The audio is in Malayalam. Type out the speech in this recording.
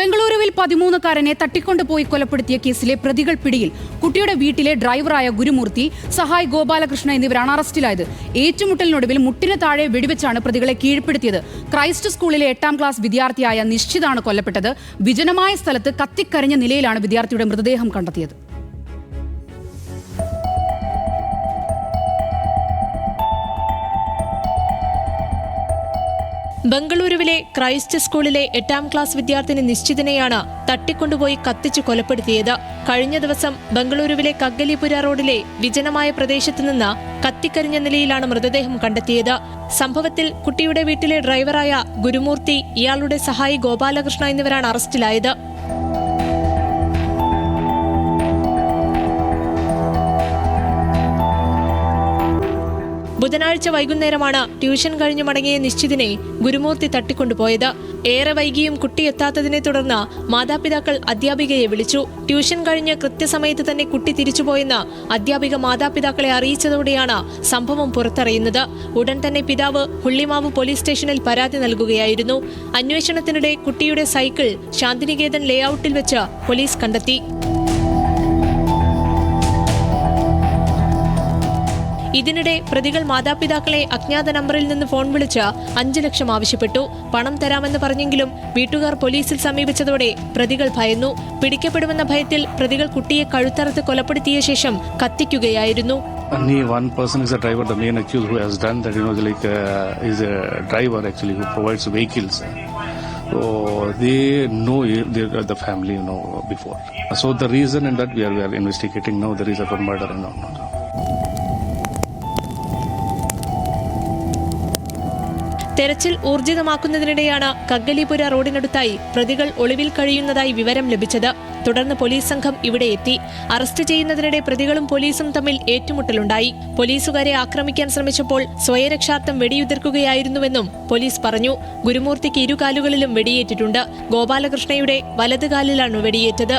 ബംഗളൂരുവിൽ പതിമൂന്നുകാരനെ തട്ടിക്കൊണ്ടുപോയി കൊലപ്പെടുത്തിയ കേസിലെ പ്രതികൾ പിടിയിൽ കുട്ടിയുടെ വീട്ടിലെ ഡ്രൈവറായ ഗുരുമൂർത്തി സഹായ് ഗോപാലകൃഷ്ണ എന്നിവരാണ് അറസ്റ്റിലായത്. ഏറ്റുമുട്ടലിനൊടുവിൽ മുട്ടിന് താഴെ വെടിവെച്ചാണ് പ്രതികളെ കീഴ്പ്പെടുത്തിയത്. ക്രൈസ്റ്റ് സ്കൂളിലെ എട്ടാം ക്ലാസ് വിദ്യാർത്ഥിയായ നിശ്ചിതാണ് കൊല്ലപ്പെട്ടത്. വിജനമായ സ്ഥലത്ത് കത്തിക്കരഞ്ഞ നിലയിലാണ് വിദ്യാർത്ഥിയുടെ മൃതദേഹം കണ്ടെത്തിയത്. ബംഗളൂരുവിലെ ക്രൈസ്റ്റ് സ്കൂളിലെ എട്ടാം ക്ലാസ് വിദ്യാർത്ഥിനി നിശ്ചിതനെയാണ് തട്ടിക്കൊണ്ടുപോയി കത്തിച്ചു കൊലപ്പെടുത്തിയത്. കഴിഞ്ഞ ദിവസം ബംഗളൂരുവിലെ കഗ്ഗലിപുര റോഡിലെ വിജനമായ പ്രദേശത്ത് നിന്ന് കത്തിക്കരിഞ്ഞ നിലയിലാണ് മൃതദേഹം കണ്ടെത്തിയത്. സംഭവത്തിൽ കുട്ടിയുടെ വീട്ടിലെ ഡ്രൈവറായ ഗുരുമൂർത്തി ഇയാളുടെ സഹായി ഗോപാലകൃഷ്ണ എന്നിവരാണ് അറസ്റ്റിലായത്. ബുധനാഴ്ച വൈകുന്നേരമാണ് ട്യൂഷൻ കഴിഞ്ഞു മടങ്ങിയ നിശ്ചിതിനെ ഗുരുമൂർത്തി തട്ടിക്കൊണ്ടുപോയത്. ഏറെ വൈകിയും കുട്ടി എത്താത്തതിനെ തുടർന്ന് മാതാപിതാക്കൾ അധ്യാപികയെ വിളിച്ചു. ട്യൂഷൻ കഴിഞ്ഞ് കൃത്യസമയത്ത് തന്നെ കുട്ടി തിരിച്ചുപോയെന്ന് അധ്യാപിക മാതാപിതാക്കളെ അറിയിച്ചതോടെയാണ് സംഭവം പുറത്തറിയുന്നത്. ഉടൻ തന്നെ പിതാവ് ഹുള്ളിമാവ് പോലീസ് സ്റ്റേഷനിൽ പരാതി നൽകുകയായിരുന്നു. അന്വേഷണത്തിനിടെ കുട്ടിയുടെ സൈക്കിൾ ശാന്തിനികേതൻ ലേഔട്ടിൽ വെച്ച് പോലീസ് കണ്ടെത്തി. ഇതിനിടെ പ്രതികൾ മാതാപിതാക്കളെ അജ്ഞാത നമ്പറിൽ നിന്ന് ഫോൺ വിളിച്ച് അഞ്ച് ലക്ഷം ആവശ്യപ്പെട്ടു. പണം തരാമെന്ന് പറഞ്ഞെങ്കിലും വീട്ടുകാർ പോലീസിൽ സമീപിച്ചതോടെ പ്രതികൾ ഭയന്നു. പിടിക്കപ്പെടുമെന്ന ഭയത്തിൽ പ്രതികൾ കുട്ടിയെ കഴുത്തറത്ത് കൊലപ്പെടുത്തിയ ശേഷം കത്തിക്കുകയായിരുന്നു. തെരച്ചിൽ ഊർജിതമാക്കുന്നതിനിടെയാണ് കഗ്ഗലിപുര റോഡിനടുത്തായി പ്രതികൾ ഒളിവിൽ കഴിയുന്നതായി വിവരം ലഭിച്ചത്. തുടർന്ന് പോലീസ് സംഘം ഇവിടെ എത്തി. അറസ്റ്റ് ചെയ്യുന്നതിനിടെ പ്രതികളും പോലീസും തമ്മിൽ ഏറ്റുമുട്ടലുണ്ടായി. പോലീസുകാരെ ആക്രമിക്കാൻ ശ്രമിച്ചപ്പോൾ സ്വയരക്ഷാർത്ഥം വെടിയുതിർക്കുകയായിരുന്നുവെന്നും പോലീസ് പറഞ്ഞു. ഗുരുമൂർത്തിക്ക് ഇരുകാലുകളിലും വെടിയേറ്റിട്ടുണ്ട്. ഗോപാലകൃഷ്ണയുടെ വലതുകാലിലാണ് വെടിയേറ്റത്.